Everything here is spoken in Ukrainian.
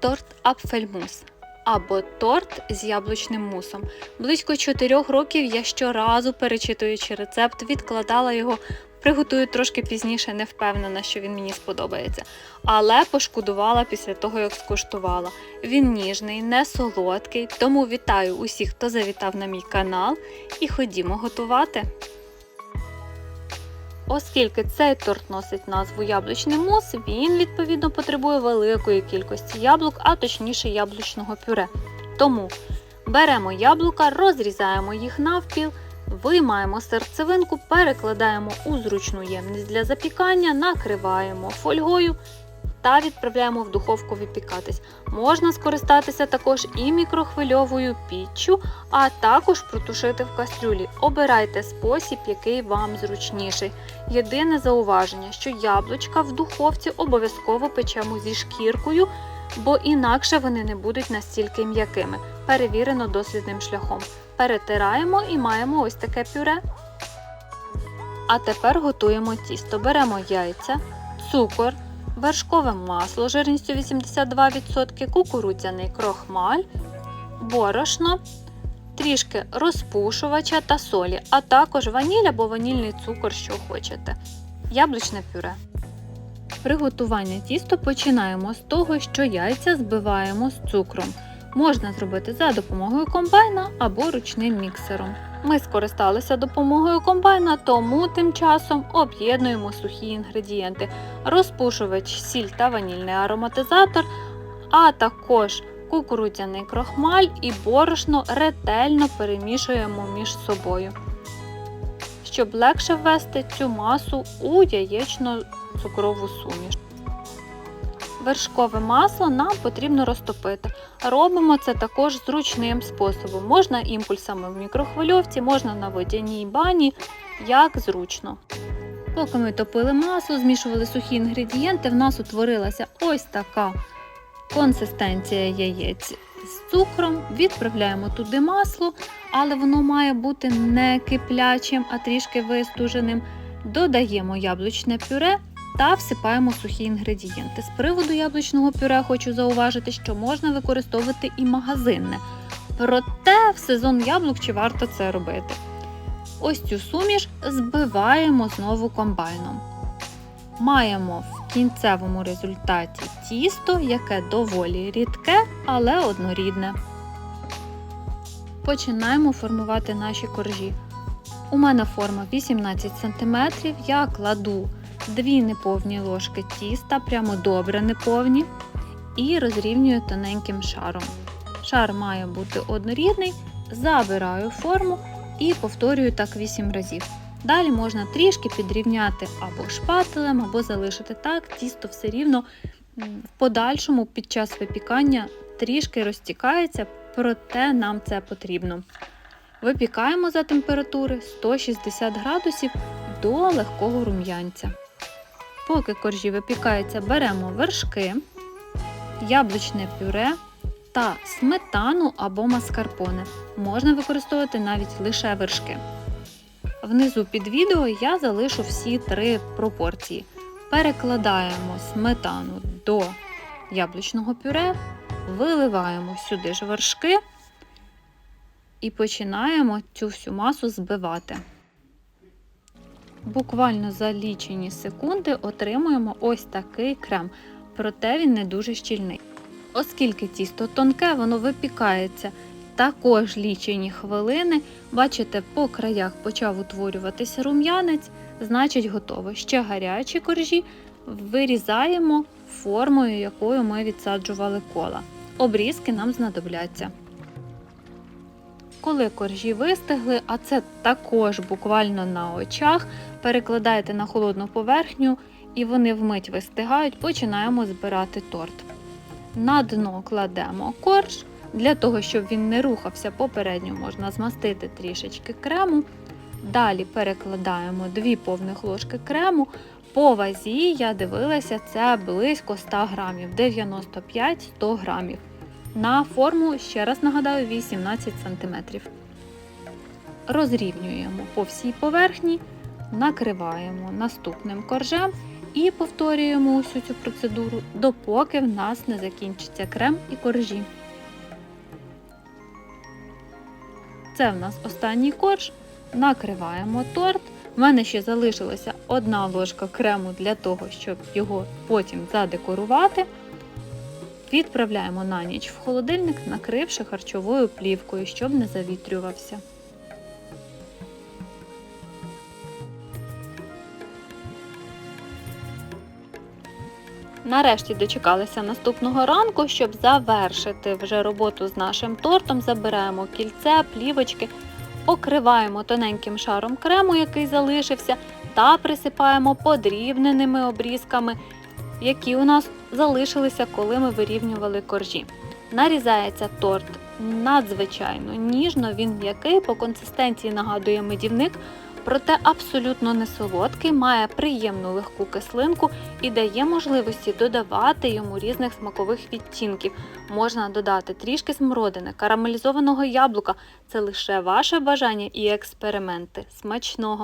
торт апфельмус або торт з яблучним мусом. Близько 4 років я щоразу, перечитуючи рецепт, відкладала його. Приготую трошки пізніше, не впевнена, що він мені сподобається. Але пошкодувала після того, як скуштувала. Він ніжний, не солодкий, тому вітаю усіх, хто завітав на мій канал, і ходімо готувати. Оскільки цей торт носить назву яблучний мус, він відповідно потребує великої кількості яблук, а точніше яблучного пюре. Тому беремо яблука, розрізаємо їх навпіл, виймаємо серцевинку, перекладаємо у зручну ємність для запікання, накриваємо фольгою та відправляємо в духовку випікатись. Можна скористатися також і мікрохвильовою піччю, а також протушити в кастрюлі. Обирайте спосіб, який вам зручніший. Єдине зауваження, що яблучка в духовці обов'язково печемо зі шкіркою, бо інакше вони не будуть настільки м'якими. Перевірено дослідним шляхом. Перетираємо і маємо ось таке пюре. А тепер готуємо тісто. Беремо яйця, цукор, вершкове масло жирністю 82%, кукурудзяний крохмаль, борошно, трішки розпушувача та солі, а також ваніль або ванільний цукор, що хочете. Яблучне пюре. Приготування тісто починаємо з того, що яйця збиваємо з цукром. Можна зробити за допомогою комбайна або ручним міксером. Ми скористалися допомогою комбайна, тому тим часом об'єднуємо сухі інгредієнти: розпушувач, сіль та ванільний ароматизатор, а також кукурудзяний крохмаль і борошно ретельно перемішуємо між собою, щоб легше ввести цю масу у яєчно-цукрову суміш. Вершкове масло нам потрібно розтопити. Робимо це також зручним способом. Можна імпульсами в мікрохвильовці, можна на водяній бані, як зручно. Поки ми топили масло, змішували сухі інгредієнти, в нас утворилася ось така консистенція яєць з цукром. Відправляємо туди масло, але воно має бути не киплячим, а трішки вистуженим. Додаємо яблучне пюре та всипаємо сухі інгредієнти. З приводу яблучного пюре хочу зауважити, що можна використовувати і магазинне. Проте в сезон яблук чи варто це робити. Ось цю суміш збиваємо знову комбайном. Маємо в кінцевому результаті тісто, яке доволі рідке, але однорідне. Починаємо формувати наші коржі. У мене форма 18 см. Я кладу 2 неповні ложки тіста, прямо добре неповні, і розрівнюю тоненьким шаром. Шар має бути однорідний, забираю форму і повторюю так 8 разів. Далі можна трішки підрівняти або шпателем, або залишити так, тісто все рівно в подальшому під час випікання трішки розтікається, проте нам це потрібно. Випікаємо за температури 160 градусів до легкого рум'янця. Поки коржі випікаються, беремо вершки, яблучне пюре та сметану або маскарпоне. Можна використовувати навіть лише вершки. Внизу під відео я залишу всі три пропорції. Перекладаємо сметану до яблучного пюре, виливаємо сюди ж вершки і починаємо цю всю масу збивати. Буквально за лічені секунди отримуємо ось такий крем, проте він не дуже щільний. Оскільки тісто тонке, воно випікається також лічені хвилини. Бачите, по краях почав утворюватися рум'янець, значить готово. Ще гарячі коржі вирізаємо формою, якою ми відсаджували кола. Обрізки нам знадобляться. Коли коржі вистигли, а це також буквально на очах, перекладаєте на холодну поверхню і вони вмить вистигають, починаємо збирати торт. На дно кладемо корж. Для того, щоб він не рухався попередньо, можна змастити трішечки крему. Далі перекладаємо 2 повних ложки крему. По вазі я дивилася, це близько 100 грамів, 95-100 грамів. На форму, ще раз нагадаю, 18 см. Розрівнюємо по всій поверхні, накриваємо наступним коржем І повторюємо усю цю процедуру, допоки в нас не закінчиться крем і коржі. Це в нас останній корж. Накриваємо торт. У мене ще залишилася одна ложка крему для того, щоб його потім задекорувати. Відправляємо на ніч в холодильник, накривши харчовою плівкою, щоб не завітрювався. Нарешті дочекалися наступного ранку, щоб завершити вже роботу з нашим тортом. Забираємо кільце, плівочки, окриваємо тоненьким шаром крему, який залишився, та присипаємо подрібненими обрізками, які у нас залишилися, коли ми вирівнювали коржі. Нарізається торт надзвичайно ніжно, він м'який, по консистенції нагадує медівник, проте абсолютно не солодкий, має приємну легку кислинку і дає можливості додавати йому різних смакових відтінків. Можна додати трішки смородини, карамелізованого яблука. Це лише ваше бажання і експерименти. Смачного!